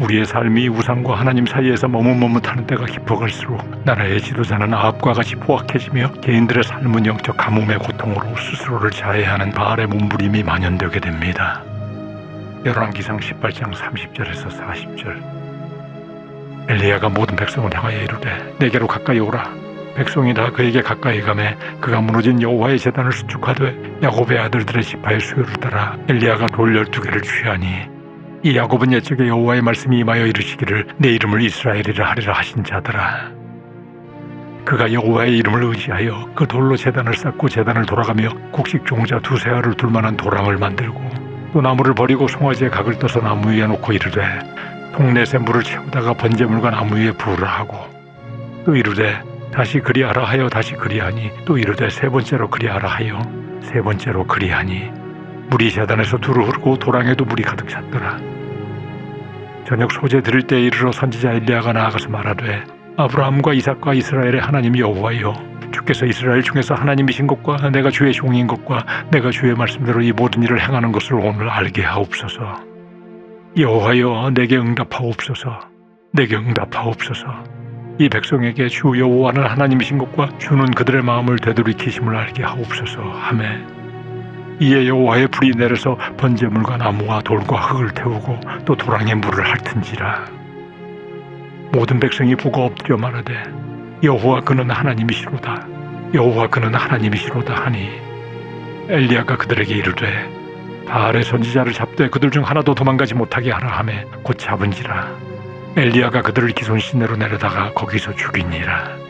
우리의 삶이 우상과 하나님 사이에서 머뭇머뭇하는 때가 깊어갈수록 나라의 지도자는 아합과 같이 포악해지며 개인들의 삶은 영적 가뭄의 고통으로 스스로를 자해하는 바알의 몸부림이 만연되게 됩니다. 열왕기상 18장 30절에서 40절 엘리야가 모든 백성을 향하여 이르되 내게로 가까이 오라 백성이 다 그에게 가까이 가매 그가 무너진 여호와의 재단을 수축하되 야곱의 아들들의 지파의 수요를 따라 엘리야가 돌 열두 개를 취하니 이 야곱은 옛적에 여호와의 말씀이 임하여 이르시기를 내 이름을 이스라엘이라 하리라 하신 자더라. 그가 여호와의 이름을 의지하여 그 돌로 재단을 쌓고 재단을 돌아가며 곡식 종자 두세 알을 둘 만한 도랑을 만들고 또 나무를 버리고 송아지의 각을 떠서 나무 위에 놓고 이르되 동네새 물을 채우다가 번제물과 나무 위에 부으라 하고 또 이르되 다시 그리하라 하여 다시 그리하니 또 이르되 세 번째로 그리하라 하여 세 번째로 그리하니 물이 재단에서 두루 흐르고 도랑에도 물이 가득 찼더라. 저녁 소재 드릴 때에 이르러 선지자 엘리야가 나아가서 말하되 아브라함과 이삭과 이스라엘의 하나님 여호와여 주께서 이스라엘 중에서 하나님이신 것과 내가 주의 종인 것과 내가 주의 말씀대로 이 모든 일을 행하는 것을 오늘 알게 하옵소서. 여호와여 내게 응답하옵소서. 내게 응답하옵소서. 이 백성에게 주 여호와는 하나님이신 것과 주는 그들의 마음을 되돌이키심을 알게 하옵소서. 하매 이에 여호와의 불이 내려서 번제물과 나무와 돌과 흙을 태우고 또 도랑에 물을 핥은지라. 모든 백성이 보고 엎드려 말하되 여호와 그는 하나님이시로다. 여호와 그는 하나님이시로다 하니. 엘리야가 그들에게 이르되 바알의 선지자를 잡되 그들 중 하나도 도망가지 못하게 하라 하매 곧 잡은지라. 엘리야가 그들을 기손 시내로 내려다가 거기서 죽이니라